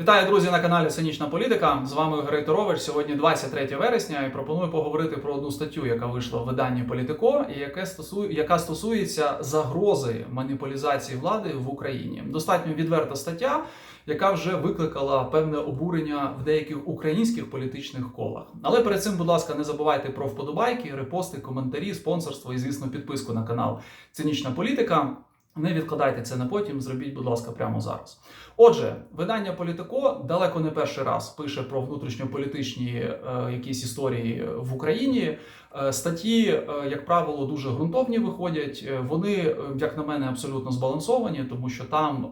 Вітаю, друзі, на каналі Цинічна Політика. З вами Ігор Торович. Сьогодні 23 вересня, і пропоную поговорити про одну статтю, яка вийшла в виданні Політико, і яке стосує, яка стосується загрози маніпулізації влади в Україні. Достатньо відверта стаття, яка вже викликала певне обурення в деяких українських політичних колах. Але перед цим, будь ласка, не забувайте про вподобайки, репости, коментарі, спонсорство і, звісно, підписку на канал Цинічна Політика. Не відкладайте це на потім, зробіть, будь ласка, прямо зараз. Отже, видання Політико далеко не перший раз пише про внутрішньополітичні е, якісь історії в Україні. Е, статті, е, як правило, дуже ґрунтовні виходять. Е, Вони, як на мене, абсолютно збалансовані, тому що там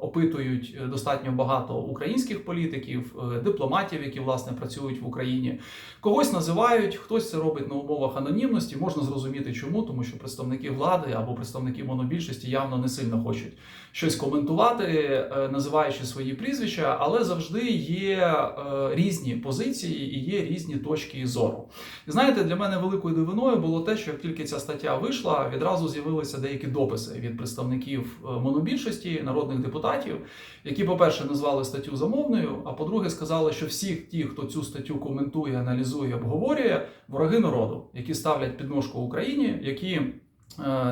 опитують достатньо багато українських політиків, дипломатів, які власне працюють в Україні. Когось називають, хтось це робить на умовах анонімності. Можна зрозуміти, чому, тому що представники влади або представники монобільшості явно не сильно хочуть щось коментувати, називаючи свої прізвища, але завжди є різні позиції і є різні точки зору. І знаєте, для мене великою дивиною було те, що як тільки ця стаття вийшла, відразу з'явилися деякі дописи від представників е, монобільшості народних депутатів, які, по-перше, назвали статтю замовною, а по-друге, сказали, що всі ті, хто цю статтю коментує, аналізує, обговорює, вороги народу, які ставлять підножку Україні, які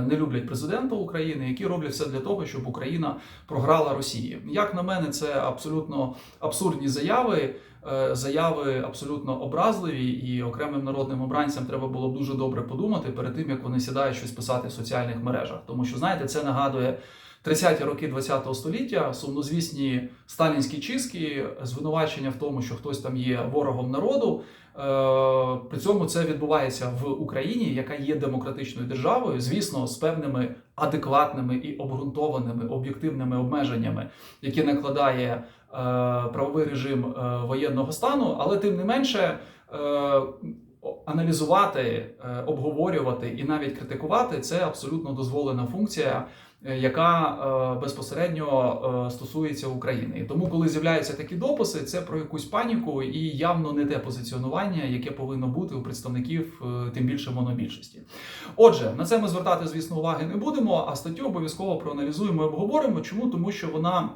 не люблять президента України, які роблять все для того, щоб Україна програла Росії. Як на мене, це абсолютно абсурдні заяви. е, Заяви абсолютно образливі, і окремим народним обранцям треба було б дуже добре подумати перед тим, як вони сідають щось писати в соціальних мережах. Тому що знаєте, це нагадує 30-ті роки ХХ століття, сумнозвісні сталінські чистки, звинувачення в тому, що хтось там є ворогом народу. Е, При цьому це відбувається в Україні, яка є демократичною державою, звісно, з певними адекватними і обґрунтованими об'єктивними обмеженнями, які накладає е, правовий режим е, воєнного стану, але тим не менше. Аналізувати, е, обговорювати і навіть критикувати це абсолютно дозволена функція, е, яка е, безпосередньо стосується України. І тому, коли з'являються такі дописи, це про якусь паніку і явно не те позиціонування, яке повинно бути у представників тим більше монобільшості. Отже, на це ми звертати, звісно, уваги не будемо. А статтю обов'язково проаналізуємо і обговоримо. Чому тому, що вона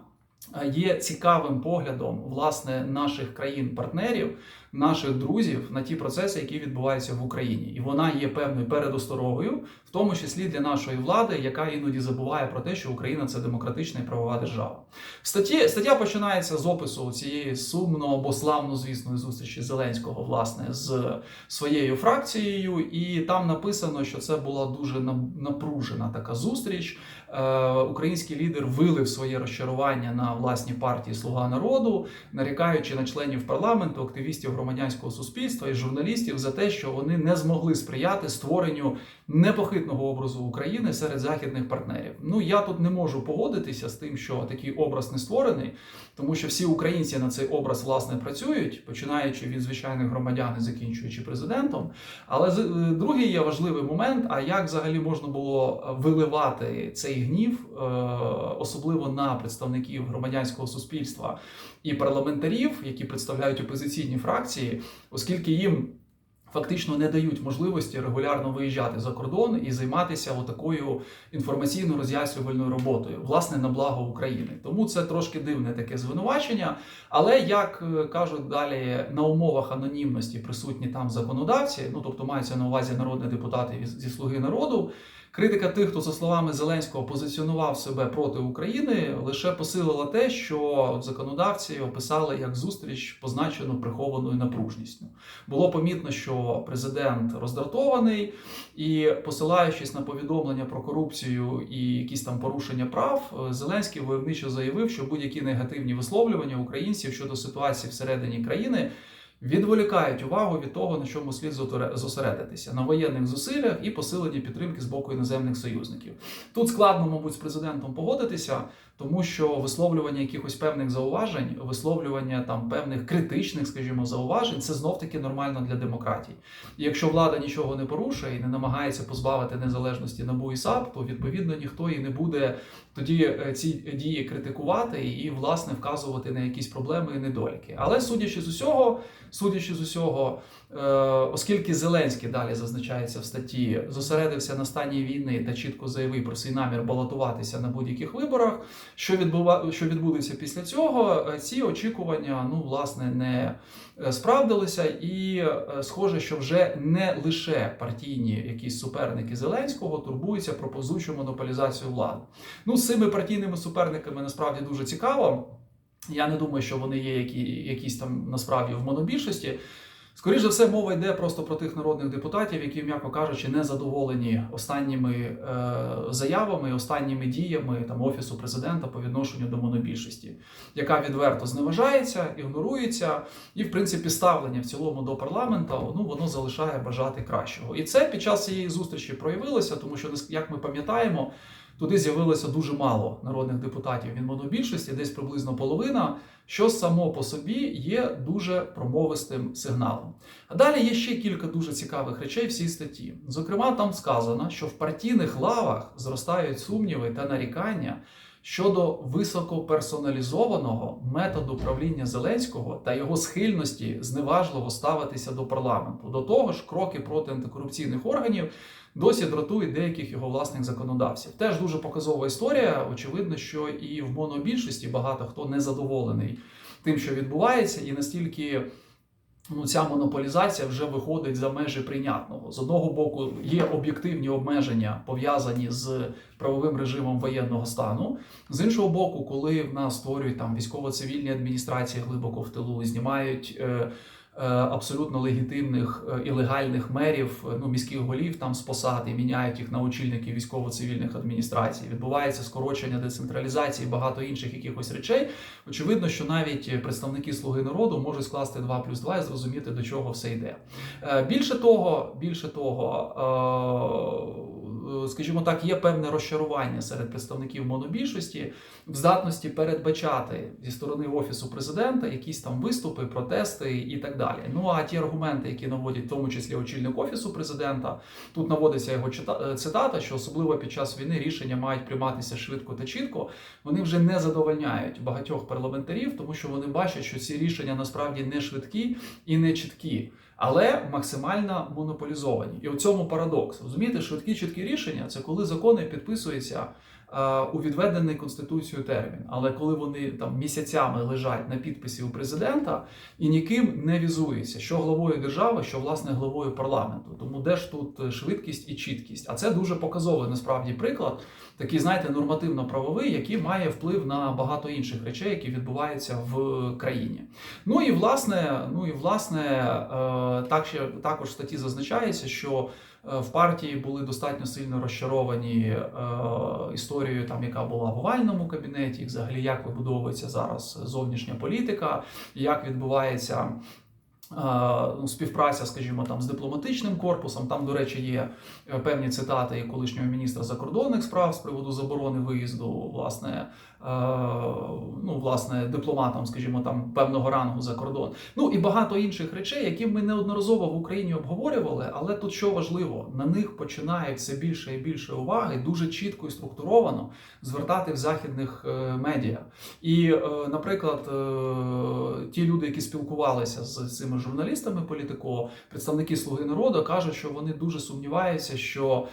є цікавим поглядом власне наших країн-партнерів, наших друзів на ті процеси, які відбуваються в Україні, і вона є певною передосторогою, в тому числі для нашої влади, яка іноді забуває про те, що Україна це демократична і правова держава. Статті стаття починається з опису цієї сумно або славно звісної зустрічі Зеленського, власне, з своєю фракцією, і там написано, що це була дуже напружена така зустріч. Е, Український лідер вилив своє розчарування на власній партії Слуга народу, нарікаючи на членів парламенту, активістів громадянського суспільства і журналістів за те, що вони не змогли сприяти створенню непохитного образу України серед західних партнерів. Ну я тут не можу погодитися з тим, що такий образ не створений, тому що всі українці на цей образ власне працюють, починаючи від звичайних громадян і закінчуючи президентом. Але е, другий є важливий момент: а як взагалі можна було виливати цей гнів, е, особливо на представників громадянського суспільства і парламентарів, які представляють опозиційні фракції, оскільки їм. Фактично не дають можливості регулярно виїжджати за кордон і займатися отакою інформаційно-роз'яснювальною роботою, власне, на благо України. Тому це трошки дивне таке звинувачення. Але як е, кажуть далі, на умовах анонімності присутні там законодавці, ну тобто мається на увазі народні депутати зі слуги народу. Критика тих, хто за словами Зеленського позиціонував себе проти України, лише посилила те, що законодавці описали як зустріч, позначену прихованою напружністю. Було помітно, що президент роздратований, і посилаючись на повідомлення про корупцію і якісь там порушення прав, Зеленський войовничо заявив, що будь-які негативні висловлювання українців щодо ситуації всередині країни. Відволікають увагу від того, на чому слід зосередитися на воєнних зусиллях і посиленні підтримки з боку іноземних союзників. Тут складно, мабуть, з президентом погодитися, тому що висловлювання якихось певних зауважень, висловлювання там певних критичних, скажімо, зауважень, це знов таки нормально для демократії. І якщо влада нічого не порушує і не намагається позбавити незалежності НАБУ і САП, то відповідно ніхто і не буде тоді е, ці дії критикувати і, власне, вказувати на якісь проблеми і недоліки. Але судячи з усього, судячи з усього, е, оскільки Зеленський далі зазначається в статті, зосередився на стані війни та чітко заявив про свій намір балотуватися на будь-яких виборах, що відбува, що відбудеться після цього, е, ці очікування ну власне не справдилися, і е, схоже, що вже не лише партійні якісь суперники Зеленського турбуються про позучу монополізацію влади. Ну, з цими партійними суперниками насправді дуже цікаво. Я не думаю, що вони є які, якісь там насправді в монобільшості. Скоріше за все, мова йде просто про тих народних депутатів, які, м'яко кажучи, не задоволені останніми е, заявами, останніми діями там офісу президента по відношенню до монобільшості, яка відверто зневажається, ігнорується, і в принципі ставлення в цілому до парламенту ну воно залишає бажати кращого. І це під час цієї зустрічі проявилося, тому що як ми пам'ятаємо. Туди з'явилося дуже мало народних депутатів Він монобільшості, десь приблизно половина, що само по собі є дуже промовистим сигналом. А далі є ще кілька дуже цікавих речей в цій статті. Зокрема, там сказано, що в партійних лавах зростають сумніви та нарікання щодо високоперсоналізованого методу правління Зеленського та його схильності зневажливо ставитися до парламенту. До того ж, кроки проти антикорупційних органів досі дратують деяких його власних законодавців. Теж дуже показова історія. Очевидно, що і в монобільшості багато хто не задоволений тим, що відбувається, і настільки. Ну, ця монополізація вже виходить за межі прийнятного. З одного боку, є об'єктивні обмеження пов'язані з правовим режимом воєнного стану. З іншого боку, коли в нас створюють там військово-цивільні адміністрації глибоко в тилу, знімають. Е, абсолютно легітимних е, і легальних мерів, е, ну міських голів там з посад і міняють їх на очільників військово-цивільних адміністрацій. Відбувається скорочення децентралізації, багато інших якихось речей. Очевидно, що навіть представники слуги народу можуть скласти 2 плюс 2 і зрозуміти, до чого все йде. Більше того, більше того. Скажімо так, є певне розчарування серед представників монобільшості в здатності передбачати зі сторони офісу президента якісь там виступи, протести і так далі. Ну а ті аргументи, які наводять в тому числі очільник офісу президента, тут наводиться його е, цитата, що особливо під час війни рішення мають прийматися швидко та чітко. Вони вже не задовольняють багатьох парламентарів, тому що вони бачать, що ці рішення насправді не швидкі і не чіткі. Але максимально монополізовані, і у цьому парадокс. Розумієте, швидкі чіткі рішення це коли закони підписуються у відведений конституцією термін. Але коли вони там місяцями лежать на підписі у президента і ніким не візується, що главою держави, що власне главою парламенту. Тому де ж тут швидкість і чіткість? А це дуже показовий насправді приклад, такий, знаєте, нормативно-правовий, який має вплив на багато інших речей, які відбуваються в країні. Ну і власне, ну і власне, е, так ще також в статті зазначається, що. Е, в партії були достатньо сильно розчаровані е, історією, там яка була в овальному кабінеті, взагалі як вибудовується зараз зовнішня політика, як відбувається. Е, ну, співпраця, скажімо, там з дипломатичним корпусом. Там, до речі, є певні цитати колишнього міністра закордонних справ з приводу заборони виїзду, власне, ну, власне, дипломатам, скажімо, там певного рангу за кордон. Ну і багато інших речей, які ми неодноразово в Україні обговорювали, але тут що важливо, на них починає все більше і більше уваги, дуже чітко і структуровано звертати в західних е, медіа. І, е, наприклад, е, ті люди, які спілкувалися з цими журналістами, політико, представники Слуги народу, кажуть, що вони дуже сумніваються, що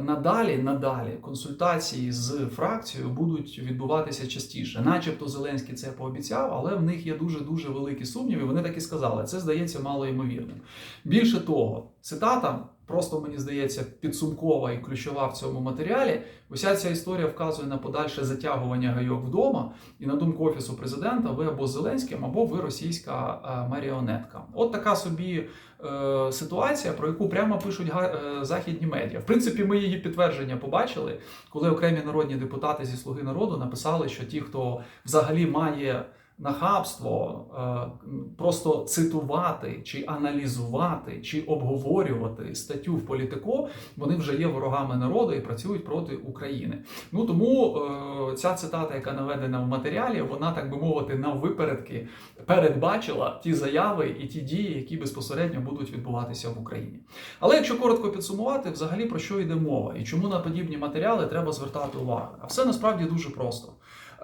надалі, надалі консультації з фракцією будуть відбуватися відбуватися частіше, начебто Зеленський це пообіцяв, але в них є дуже дуже великі сумніви. Вони так і сказали. Це здається мало ймовірним. Більше того, цитата. Просто мені здається підсумкова і ключова в цьому матеріалі. Уся ця історія вказує на подальше затягування гайок вдома. І на думку офісу президента, ви або Зеленським, або ви російська е, маріонетка. От така собі е, ситуація, про яку прямо пишуть е, західні медіа. В принципі, ми її підтвердження побачили, коли окремі народні депутати зі Слуги народу написали, що ті, хто взагалі має нахабство, е, просто цитувати чи аналізувати, чи обговорювати статтю в політико, вони вже є ворогами народу і працюють проти України. Ну тому е, ця цитата, яка наведена в матеріалі, вона так би мовити, на випередки передбачила ті заяви і ті дії, які безпосередньо будуть відбуватися в Україні. Але якщо коротко підсумувати, взагалі про що йде мова і чому на подібні матеріали треба звертати увагу? А все насправді дуже просто.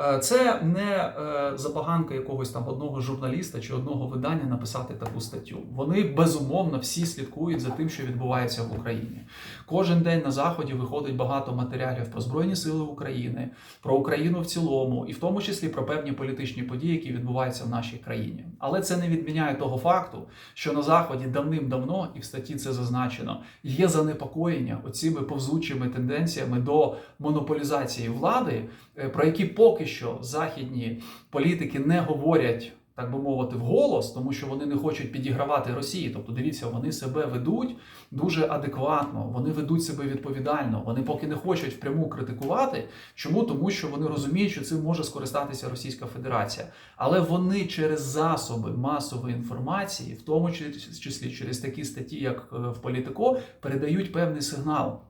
Е, Це не е, забаганка якогось там одного журналіста чи одного видання написати таку статтю. Вони безумовно всі слідкують за тим, що відбувається в Україні. Кожен день на заході виходить багато матеріалів про збройні сили України, про Україну в цілому, і в тому числі про певні політичні події, які відбуваються в нашій країні. Але це не відміняє того факту, що на заході давним-давно, і в статті це зазначено, є занепокоєння оціми повзучими тенденціями до монополізації влади, про які поки що західні політики не говорять. Так би мовити, вголос, тому що вони не хочуть підігравати Росії. Тобто, дивіться, вони себе ведуть дуже адекватно, вони ведуть себе відповідально. Вони поки не хочуть впряму критикувати. Чому? Тому що вони розуміють, що цим може скористатися Російська Федерація. Але вони через засоби масової інформації, в тому числі через такі статті, як е, в Політико, передають певний сигнал.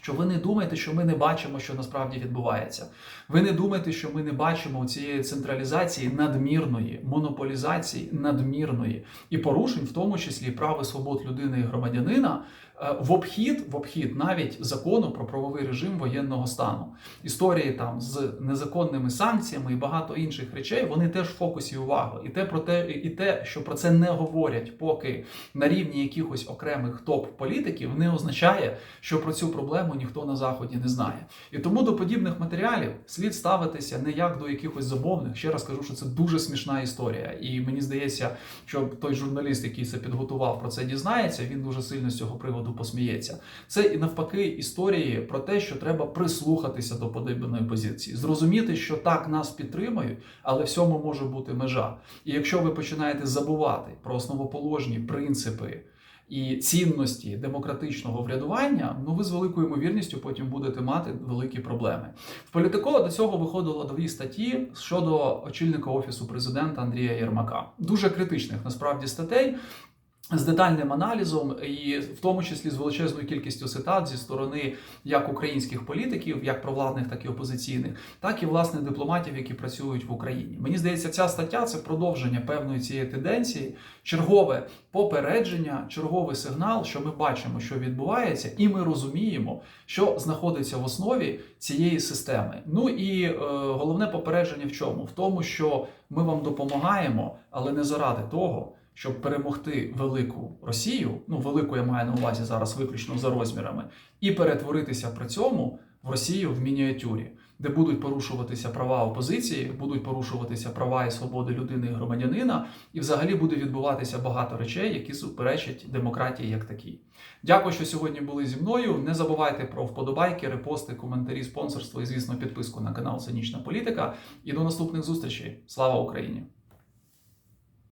Що ви не думаєте, що ми не бачимо, що насправді відбувається. Ви не думаєте, що ми не бачимо цієї централізації надмірної, монополізації надмірної і порушень, в тому числі прав свобод людини і громадянина, е, в обхід, в обхід навіть закону про правовий режим воєнного стану. Історії там з незаконними санкціями і багато інших речей, вони теж в фокусі уваги. І те про те, і те, що про це не говорять, поки на рівні якихось окремих топ-політиків, не означає, що про цю проблему ніхто на заході не знає. І тому до подібних матеріалів слід ставитися не як до якихось забовних. Ще раз кажу, що це дуже смішна історія. І мені здається, що той журналіст, який це підготував, про це дізнається, він дуже сильно з цього приводу посміється. Це і навпаки історії про те, що треба прислухатися до подібної позиції, зрозуміти, що так нас підтримують, але всьому може бути межа. І якщо ви починаєте забувати про основоположні принципи. І цінності демократичного врядування, ну ви з великою ймовірністю потім будете мати великі проблеми. В політико до цього виходило дві статті щодо очільника офісу президента Андрія Єрмака. Дуже критичних насправді статей. З детальним аналізом, і в тому числі з величезною кількістю цитат зі сторони як українських політиків, як провладних, так і опозиційних, так і власне дипломатів, які працюють в Україні. Мені здається, ця стаття це продовження певної цієї тенденції, чергове попередження, черговий сигнал, що ми бачимо, що відбувається, і ми розуміємо, що знаходиться в основі цієї системи. Ну і е, головне попередження в чому? В тому, що ми вам допомагаємо, але не заради того щоб перемогти велику Росію, ну велику я маю на увазі зараз виключно за розмірами, і перетворитися при цьому в Росію в мініатюрі, де будуть порушуватися права опозиції, будуть порушуватися права і свободи людини і громадянина, і взагалі буде відбуватися багато речей, які суперечать демократії як такій. Дякую, що сьогодні були зі мною. Не забувайте про вподобайки, репости, коментарі, спонсорство і, звісно, підписку на канал Цинічна Політика. І до наступних зустрічей. Слава Україні!